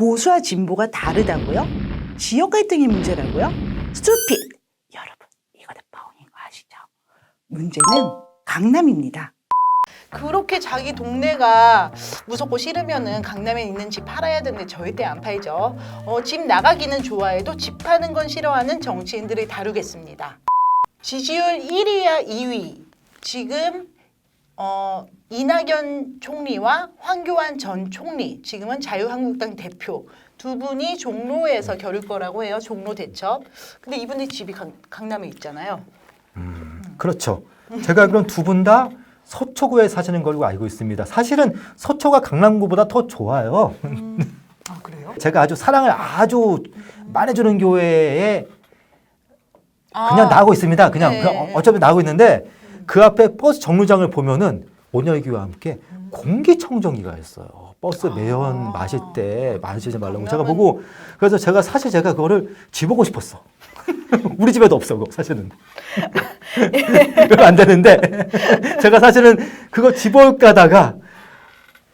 보수와 진보가 다르다고요? 지역 갈등이 문제라고요? 스투핏! 여러분, 이거는 뻥인 거 아시죠? 문제는 강남입니다. 그렇게 자기 동네가 무섭고 싫으면은 강남에 있는 집 팔아야 되는데 절대 안 팔죠. 어, 집 나가기는 좋아해도 집 파는 건 싫어하는 정치인들을 다루겠습니다. 지지율 1위야 2위. 지금 어, 이낙연 총리와 황교안 전 총리, 지금은 자유한국당 대표 두 분이 종로에서 겨룰 거라고 해요. 종로 대첩. 근데 이분들 집이 강, 강남에 있잖아요. 그렇죠. 제가 알기로는 두분 다 서초구에 사시는 걸로 알고 있습니다. 사실은 서초가 강남구보다 더 좋아요. 아 그래요? 제가 아주 사랑을 아주 말해주는 교회에 그냥 아, 나가고 있습니다. 그냥, 네. 그냥 어차피 나가고 있는데 그 앞에 버스 정류장을 보면은 온열기와 함께 공기청정기가 있어요. 버스 매연 아. 마실 때 마시지 말라고 제가 보고 그래서 제가 사실 제가 그거를 집어보고 싶었어. 우리 집에도 없어 그거 사실은. 그러면 안 되는데 제가 사실은 그거 집어올까 하다가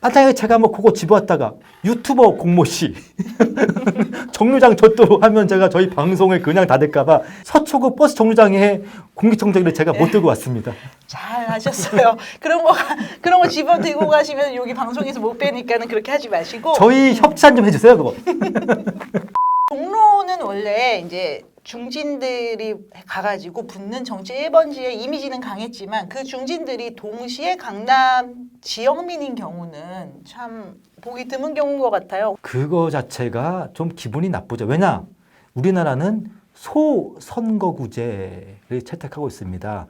만약에 제가 뭐 그거 집어왔다가 유튜버 공모 씨 정류장 줬도 하면 제가 저희 방송을 그냥 닫을까봐 서초구 버스 정류장에 공기청정기를 제가 못 들고 왔습니다. 잘 하셨어요. 그런 거 그런 거 집어 들고 가시면 여기 방송에서 못 뵈니까는 그렇게 하지 마시고 저희 협찬 좀 해주세요 그거. 종로는 원래 이제 중진들이 가가지고 붙는 정치 1번지의 이미지는 강했지만 그 중진들이 동시에 강남 지역민인 경우는 참 보기 드문 경우인 것 같아요. 그거 자체가 좀 기분이 나쁘죠. 왜냐? 우리나라는 소선거구제를 채택하고 있습니다.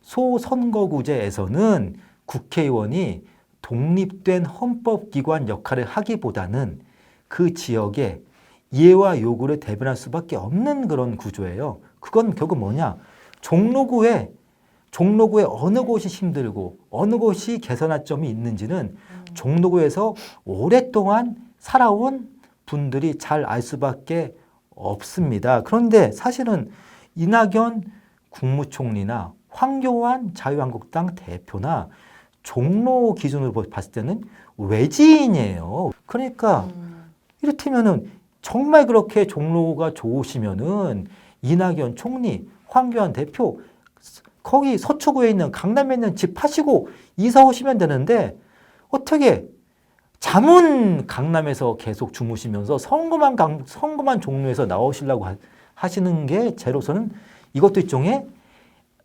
소선거구제에서는 국회의원이 독립된 헌법기관 역할을 하기보다는 그 지역의 이해와 요구를 대변할 수밖에 없는 그런 구조예요. 그건 결국 뭐냐? 종로구에 종로구에 어느 곳이 힘들고 어느 곳이 개선할 점이 있는지는 종로구에서 오랫동안 살아온 분들이 잘 알 수밖에 없습니다. 그런데 사실은 이낙연 국무총리나 황교안 자유한국당 대표나 종로 기준으로 봤을 때는 외지인이에요. 그러니까 음, 이를테면은 정말 그렇게 종로가 좋으시면은 이낙연 총리, 황교안 대표 거기 서초구에 있는 강남에 있는 집 파시고 이사 오시면 되는데 어떻게 잠은 강남에서 계속 주무시면서 선거만 강, 선거만 종로에서 나오시려고 하, 하시는 게 제로서는 이것도 일종의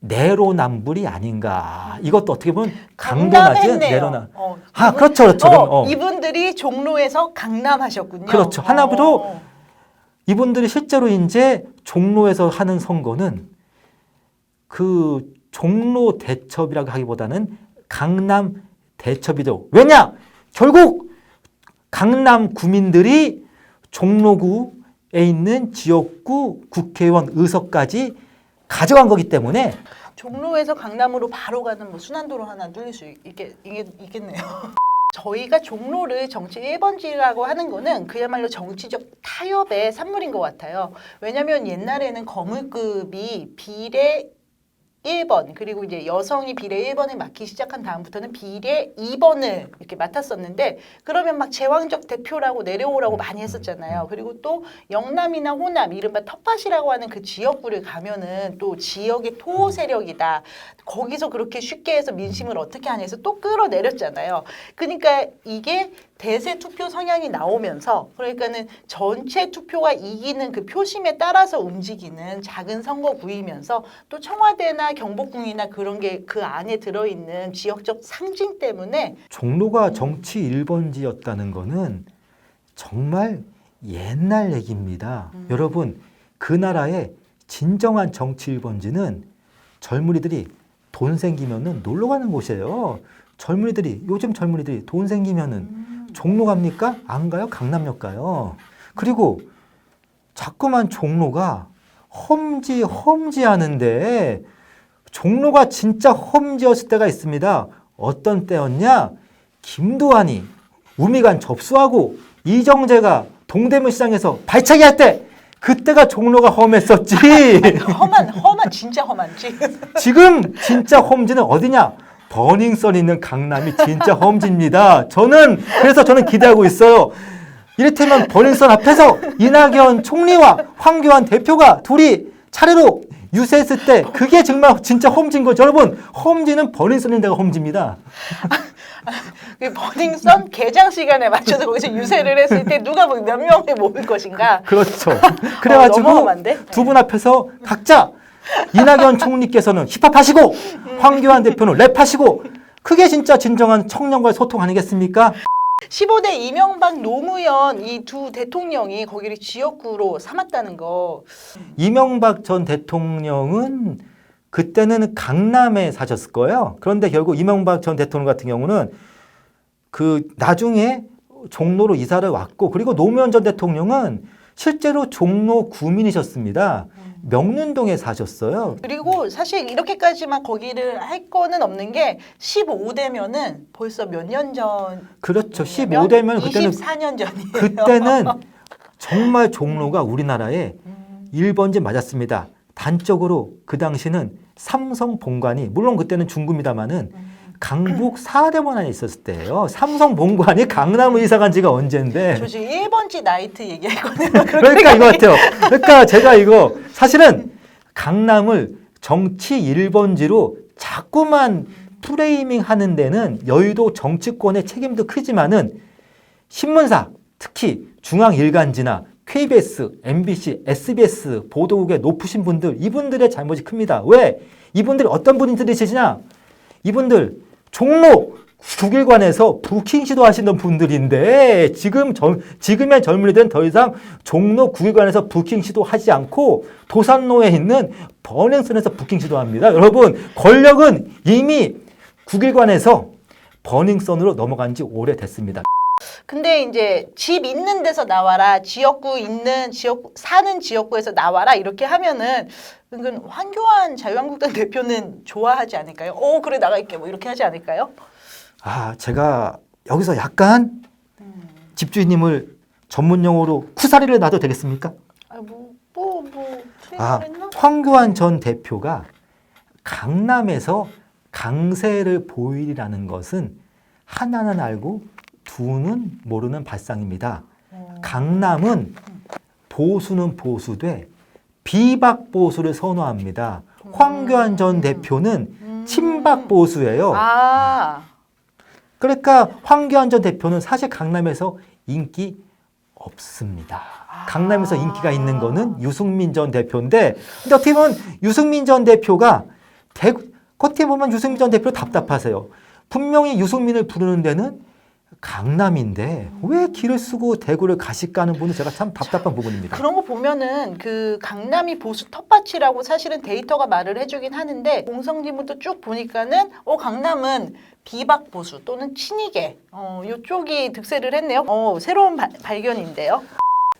내로남불이 아닌가. 이것도 어떻게 보면 강도 낮은 강남했네요. 내로남. 어, 아, 이분- 그렇죠, 그렇죠. 어, 그럼, 어. 이분들이 종로에서 강남하셨군요. 그렇죠. 하나부터 어. 이분들이 실제로 이제 종로에서 하는 선거는 그 종로 대첩이라고 하기보다는 강남 대첩이죠. 왜냐? 결국 강남 구민들이 종로구에 있는 지역구 국회의원 의석까지 가져간 거기 때문에 종로에서 강남으로 바로 가는 뭐 순환도로 하나 뚫릴 수 있겠, 있겠- 있겠네요. 저희가 종로를 정치 1번지라고 하는 거는 그야말로 정치적 타협의 산물인 것 같아요. 왜냐하면 옛날에는 거물급이 비례 1번 그리고 이제 여성이 비례 1번을 맡기 시작한 다음부터는 비례 2번을 이렇게 맡았었는데 그러면 막 제왕적 대표라고 내려오라고 많이 했었잖아요. 그리고 또 영남이나 호남 이른바 텃밭이라고 하는 그 지역구를 가면은 또 지역의 토 세력이다. 거기서 그렇게 쉽게 해서 민심을 어떻게 하냐 해서 또 끌어내렸잖아요. 그러니까 이게 대세 투표 성향이 나오면서 그러니까는 전체 투표가 이기는 그 표심에 따라서 움직이는 작은 선거구이면서 또 청와대나 경복궁이나 그런 게 그 안에 들어있는 지역적 상징 때문에 종로가 정치 1번지였다는 거는 정말 옛날 얘기입니다. 여러분, 그 나라의 진정한 정치 1번지는 젊은이들이 돈 생기면은 놀러 가는 곳이에요. 젊은이들이, 요즘 젊은이들이 돈 생기면은 종로 갑니까? 안 가요? 강남역 가요. 그리고 자꾸만 종로가 험지, 험지 하는데 종로가 진짜 험지였을 때가 있습니다. 어떤 때였냐? 김도환이 우미관 접수하고 이정재가 동대문 시장에서 발차기 할 때 그때가 종로가 험했었지. 험한 험한 진짜 험한 지금 지금 진짜 험지는 어디냐? 버닝썬 있는 강남이 진짜 험지입니다. 저는 그래서 저는 기대하고 있어요. 이를테면 버닝썬 앞에서 이낙연 총리와 황교안 대표가 둘이 차례로 유세했을 때 그게 정말 진짜 험지인 거죠. 여러분, 험지는 버닝썬인 데가 험지입니다. 그 버닝썬 개장 시간에 맞춰서 거기서 유세를 했을 때 누가 뭐몇 명이 모일 것인가? 그렇죠. 어, 그래가지고 넘어가면 두분 앞에서 각자 이낙연 총리께서는 힙합하시고 황교안 대표는 랩하시고 그게 진짜 진정한 청년과의 소통 아니겠습니까? 15대 이명박 노무현 이 두 대통령이 거기를 지역구로 삼았다는 거. 이명박 전 대통령은 그때는 강남에 사셨을 거예요. 그런데 결국 이명박 전 대통령 같은 경우는 그 나중에 종로로 이사를 왔고 그리고 노무현 전 대통령은 실제로 종로 구민이셨습니다. 명륜동에 사셨어요. 그리고 사실 이렇게까지만 거기를 할 거는 없는 게 15대면은 벌써 몇 년 전. 그렇죠. 15대면 그때는 24년 전이에요. 그때는 정말 종로가 우리나라의 1번지 맞았습니다. 단적으로 그 당시는 삼성 본관이 물론 그때는 중구입니다마는 강북 사대문 안에 있었을 때예요. 삼성 본관이 강남을 이사 간 지가 언젠데. 저 지금 1번지 나이트 얘기했거든요. 그러니까 이거 같아요. 그러니까 제가 이거 사실은 강남을 정치 1번지로 자꾸만 프레이밍 하는 데는 여의도 정치권의 책임도 크지만은 신문사 특히 중앙 일간지나 KBS, MBC, SBS 보도국에 높으신 분들 이분들의 잘못이 큽니다. 왜? 이분들이 어떤 분들이시냐? 이분들 종로 국일관에서 부킹 시도하시는 분들인데 지금 젊, 지금의 젊은이들은 더 이상 종로 국일관에서 부킹 시도하지 않고 도산로에 있는 버닝썬에서 부킹 시도합니다. 여러분 권력은 이미 국일관에서 버닝썬으로 넘어간 지 오래됐습니다. 근데 이제 집 있는 데서 나와라, 지역구 있는 지역 사는 지역구에서 나와라 이렇게 하면은 은근 황교안 자유한국당 대표는 좋아하지 않을까요? 오 그래 나갈게 뭐 이렇게 하지 않을까요? 아, 제가 여기서 약간 집주인님을 전문 용어로 쿠사리를 놔도 되겠습니까? 아뭐뭐뭐 아, 했나? 황교안 전 대표가 강남에서 강세를 보이라는 것은 하나는 알고 두는 모르는 발상입니다. 강남은 보수는 보수돼 비박 보수를 선호합니다. 황교안 전 대표는 친박 보수예요. 아 그러니까 황교안 전 대표는 사실 강남에서 인기 없습니다. 강남에서 인기가 있는 거는 유승민 전 대표인데 근데 어떻게 보면 유승민 전 대표가 대구 겉에 보면 유승민 전 대표 답답하세요. 분명히 유승민을 부르는 데는 강남인데 왜 길을 쓰고 대구를 가실까는 분은 제가 참 답답한 부분입니다. 그런 거 보면은 그 강남이 보수 텃밭이라고 사실은 데이터가 말을 해주긴 하는데 공성지문도 쭉 보니까는 어 강남은 비박 보수 또는 친이계 어 요쪽이 득세를 했네요. 어 새로운 바- 발견인데요.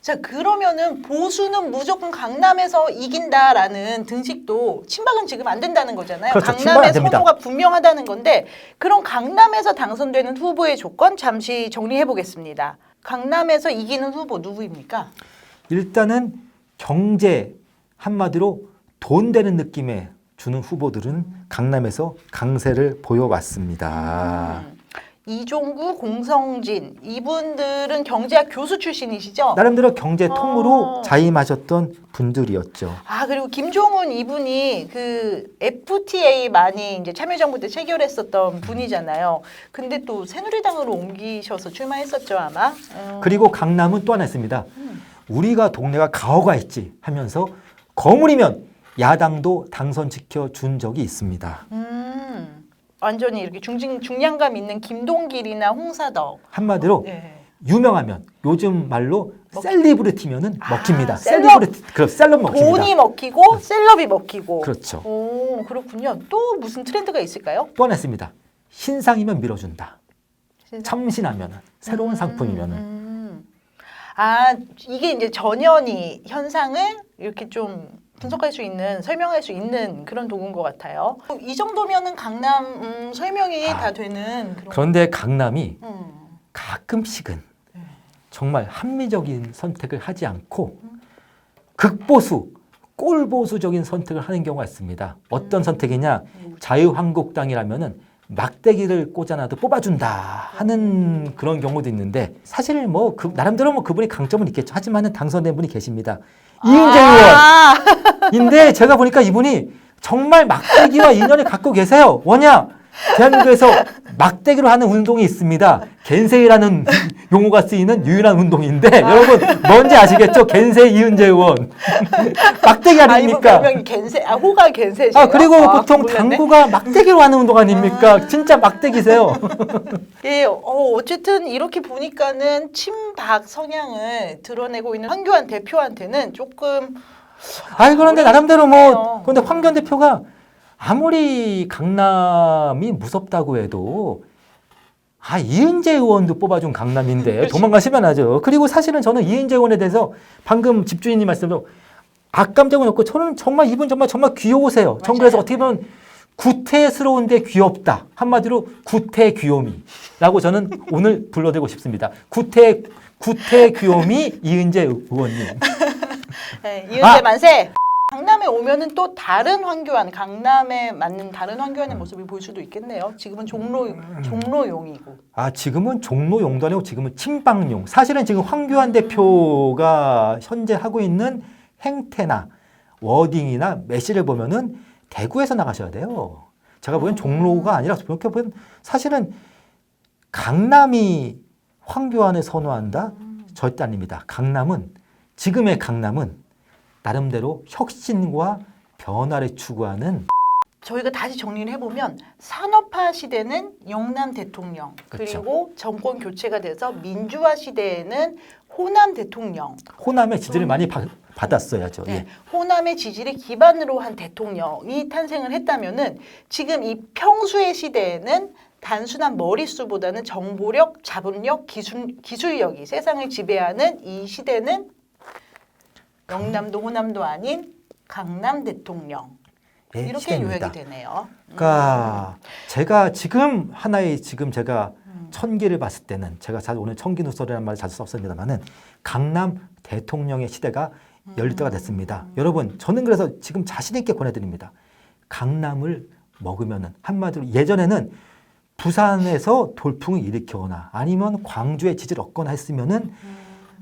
자 그러면은 보수는 무조건 강남에서 이긴다라는 등식도 친박은 지금 안 된다는 거잖아요. 그렇죠. 강남의. 선호가 분명하다는 건데 그럼 강남에서 당선되는 후보의 조건 잠시 정리해 보겠습니다. 강남에서 이기는 후보 누구입니까? 일단은 경제 한마디로 돈 되는 느낌에 주는 후보들은 강남에서 강세를 보여왔습니다. 음, 이종구, 공성진 이분들은 경제학 교수 출신이시죠? 나름대로 경제 통으로 어. 자임하셨던 분들이었죠. 아 그리고 김종훈 이분이 그 FTA 많이 이제 참여정부 때 체결했었던 분이잖아요. 근데 또 새누리당으로 옮기셔서 출마했었죠 아마. 음. 그리고 강남은 또 하나 있습니다. 우리가 동네가 가오가 있지 하면서 거물이면 야당도 당선시켜 준 적이 있습니다. 음, 완전히 이렇게 중진 중량감 있는 김동길이나 홍사덕. 한마디로 네. 유명하면 요즘 말로 먹- 셀리브리티면은 아, 먹힙니다. 셀럽. 셀리브리티 그럼 셀럽 먹힙니다. 돈이 먹히고 셀럽이 먹히고. 그렇죠. 오 그렇군요. 또 무슨 트렌드가 있을까요? 뻔했습니다. 신상이면 밀어준다. 신상? 참신하면 새로운 음, 상품이면은 음. 아 이게 이제 전현희 현상을 이렇게 좀 분석할 수 있는 설명할 수 있는 그런 도구인 것 같아요. 이 정도면은 강남 음, 설명이 아, 다 되는 그런. 그런데 강남이 음. 가끔씩은 네. 정말 합리적인 선택을 하지 않고 극보수, 꼴보수적인 선택을 하는 경우가 있습니다. 어떤 음. 선택이냐? 자유한국당이라면은 막대기를 꽂아놔도 뽑아준다 하는 그런 경우도 있는데 사실 뭐 그, 나름대로 뭐 그분이 강점은 있겠죠. 하지만은 당선된 분이 계십니다. 이은재 아, 의원인데 제가 보니까 이분이 정말 막대기와 인연을 갖고 계세요. 뭐냐? 대한민국에서 막대기로 하는 운동이 있습니다. 겐세이라는 용어가 쓰이는 유일한 운동인데 여러분 뭔지 아시겠죠? 겐세이 이은재 의원 막대기 아, 이분 아닙니까? 별명이 겐세, 아, 호가 겐세시요? 아 그리고 보통 몰랐네. 당구가 막대기로 하는 운동 아닙니까? 진짜 막대기세요. 예, 어, 어쨌든 이렇게 보니까는 친박 성향을 드러내고 있는 황교안 대표한테는 조금 아이 그런데 나름대로 뭐. 그런데 황교안 대표가 아무리 강남이 무섭다고 해도 아 이은재 의원도 뽑아준 강남인데 도망가시면 하죠. 그리고 사실은 저는 이은재 의원에 대해서 방금 집주인님 말씀도 악감정은 없고 저는 정말 이분 정말 정말 귀여우세요. 맞아요. 어떻게 보면 구태스러운데 귀엽다. 한마디로 구태 귀요미라고 저는 오늘 불러드리고 싶습니다. 구태 구태 귀요미 이은재 의원님. 네, 이은재 아! 만세. 강남에 오면은 또 다른 황교안, 강남에 맞는 다른 음. 황교안의 모습을 볼 수도 있겠네요. 지금은 종로 종로용이고. 아 지금은 종로용도 아니고 지금은 친박용. 사실은 지금 황교안 대표가 현재 하고 있는 행태나 워딩이나 메시지를 보면은 대구에서 나가셔야 돼요. 제가 보기엔 종로가 아니라 이렇게 보면 사실은 강남이 황교안을 선호한다? 절대 아닙니다. 강남은 지금의 강남은 나름대로 혁신과 변화를 추구하는 저희가 다시 정리를 해보면 산업화 시대는 영남 대통령 그쵸. 그리고 정권 교체가 돼서 민주화 시대에는 호남 대통령 호남의 지지를 많이 받, 받았어야죠. 네, 예. 호남의 지지를 기반으로 한 대통령이 탄생을 했다면은 지금 이 평수의 시대에는 단순한 머릿수보다는 정보력, 자본력, 기술, 기술력이 세상을 지배하는 이 시대는 영남도 호남도 아닌 강남 대통령 예, 이렇게 시대입니다. 요약이 되네요. 그러니까 제가 지금 하나의 지금 제가 음. 천기를 봤을 때는 제가 자주 오늘 천기 누설이라는 말을 자주 썼습니다만은 강남 대통령의 시대가 열릴 때가 됐습니다. 여러분 저는 그래서 지금 자신 있게 권해드립니다. 강남을 먹으면은 한마디로 예전에는 부산에서 돌풍을 일으키거나 아니면 광주에 지지를 얻거나 했으면은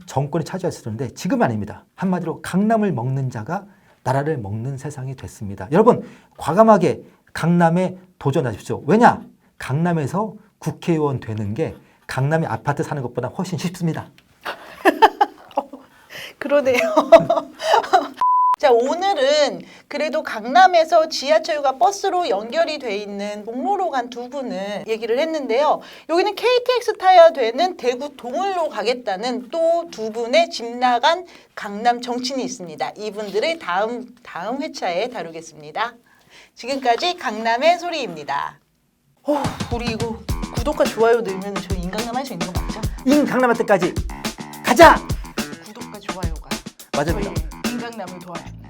정권이 차지했었는데 지금 아닙니다. 한마디로 강남을 먹는 자가 나라를 먹는 세상이 됐습니다. 여러분 과감하게 강남에 도전하십시오. 왜냐? 강남에서 국회의원 되는 게 강남에 아파트 사는 것보다 훨씬 쉽습니다. 그러네요. 자, 오늘은 그래도 강남에서 지하철과 버스로 연결이 돼 있는 목로로 간 두 분을 얘기를 했는데요. 여기는 KTX 타야 되는 대구 동을로 가겠다는 또 두 분의 집 나간 강남 정치인이 있습니다. 이분들을 다음 다음 회차에 다루겠습니다. 지금까지 강남의 소리입니다. 어, 우리 이거 구독과 좋아요 늘면 저희 인강남 할 수 있는 거 맞죠? 인 강남 때까지 가자. 구독과 좋아요가 맞습니다. 저희 인강남을 도와야